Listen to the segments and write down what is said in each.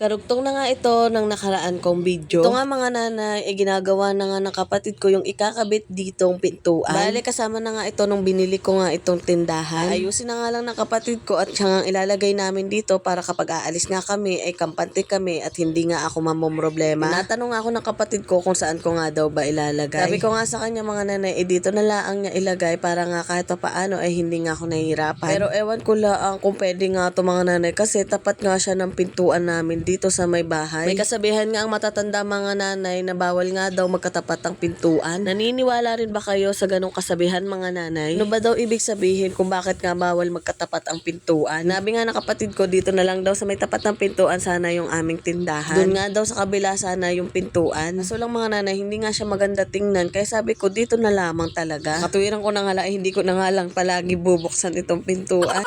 Karugtong na nga ito ng nakaraan kong video. Ito nga mga nanay, eh, ginagawa na nga ng kapatid ko yung ikakabit ditong pintuan. Bale, kasama na nga ito nung binili ko nga itong tindahan. Ayusin na nga lang ng kapatid ko at siya nga ilalagay namin dito para kapag aalis nga kami, ay kampante kami at hindi nga ako mamomroblema. Natanong ako ng kapatid ko kung saan ko nga daw ba ilalagay. Sabi ko nga sa kanya mga nanay, eh dito na lang niya ilagay para nga kahit pa paano ay hindi nga ako nahihirapan. Pero ewan ko lang kung pwede nga to mga nanay kasi tapat nga siya ng pintuan namin dito sa may bahay. May kasabihan nga ang matatanda mga nanay na bawal nga daw magkatapat ang pintuan. Naniniwala rin ba kayo sa ganong kasabihan mga nanay? Ano ba daw ibig sabihin kung bakit nga bawal magkatapat ang pintuan? Nabi nga ng kapatid ko dito na lang daw sa may tapat ng pintuan sana yung aming tindahan. Doon nga daw sa kabila sana yung pintuan. Kaso lang mga nanay, hindi nga siya maganda tingnan. Kaya sabi ko dito na lamang talaga. Katuwiran ko na nga lang, eh, hindi ko na nga lang palagi bubuksan itong pintuan.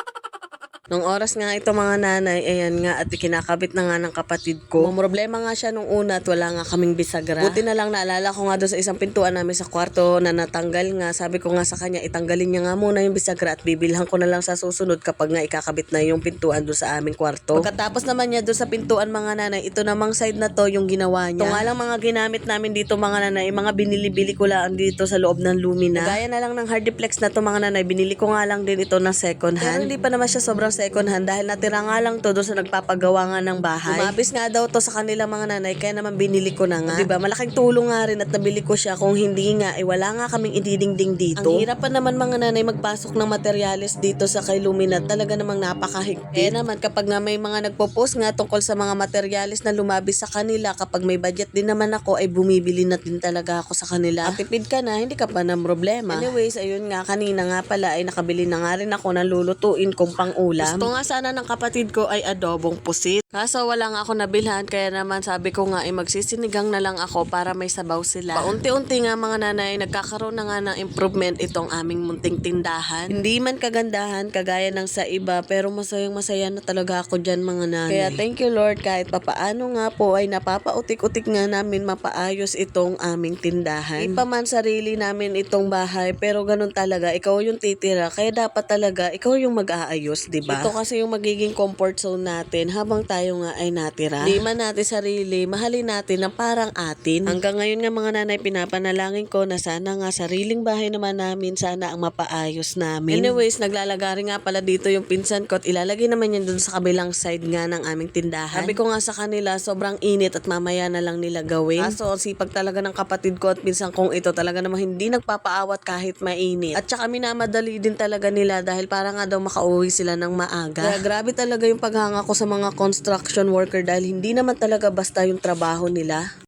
Nung oras nga ito mga nanay, ayan nga at kinakabit na nga ng kapatid ko. May problema nga siya nung una at wala nga kaming bisagra. Buti na lang naalala ko nga doon sa isang pintuan namin sa kwarto na natanggal nga. Sabi ko nga sa kanya, itanggalin niya nga muna yung bisagra at bibilhan ko na lang sa susunod kapag nga ikakabit na yung pintuan doon sa aming kwarto. Pagkatapos naman niya doon sa pintuan mga nanay, ito namang side na to yung ginawa niya. Ito nga lang mga ginamit namin dito mga nanay, mga binili-bili ko lang dito sa loob ng Lumina. Gaya na lang ng hardiplex na to mga nanay, binili ko nga lang din ito na second hand. Pero hindi pa naman siya sobrang second hand dahil natira nga lang to doon sa nagpapagawa nga ng bahay. Lumabis nga daw to sa kanila mga nanay kaya naman binili ko na nga. 'Di ba? Malaking tulong nga rin at nabili ko siya kung hindi nga eh wala nga kaming ididingding dito. Ang hirap pa naman mga nanay magpasok ng materyales dito sa kay Lumina. Talaga namang napakahigpit. Eh naman kapag nga may mga nagpo-post nga tungkol sa mga materyales na lumabis sa kanila kapag may budget din naman ako ay bumibili na din talaga ako sa kanila. At tipid ka na, hindi ka pa ng problema. Anyways, ayun nga kanina nga pala ay nakabili na nga rin ako ng lulutuin kong pang-ulam. Gusto nga sana ng kapatid ko ay adobong pusit. Kaso wala nga ako nabilhan kaya naman sabi ko nga ay magsisinigang na lang ako para may sabaw sila. Paunti-unti nga mga nanay nagkakaroon na nga ng improvement itong aming munting tindahan. Hindi man kagandahan kagaya ng sa iba pero masayang masaya na talaga ako dyan mga nanay. Kaya thank you Lord kahit papaano nga po ay napapautik-utik nga namin mapaayos itong aming tindahan. Di sarili namin itong bahay pero ganun talaga ikaw yung titira kaya dapat talaga ikaw yung mag-aayos, di ba? Ito kasi yung magiging comfort zone natin habang tayo nga ay natira. Di man natin sarili, mahalin natin na parang atin. Hanggang ngayon nga mga nanay, pinapanalangin ko na sana nga sariling bahay naman namin, sana ang mapaayos namin. Anyways, naglalagari nga pala dito yung pinsan ko at ilalagay naman yan dun sa kabilang side nga ng aming tindahan. Sabi ko nga sa kanila, sobrang init at mamaya na lang nila gawin. Kaso, sipag talaga ng kapatid ko at pinsan kong ito talaga namang hindi nagpapaawat kahit mainit. At saka minamadali din talaga nila dahil para nga daw makauwi sila ng maaga. Kaya grabe talaga yung paghanga ko sa mga construction worker dahil hindi naman talaga basta yung trabaho nila.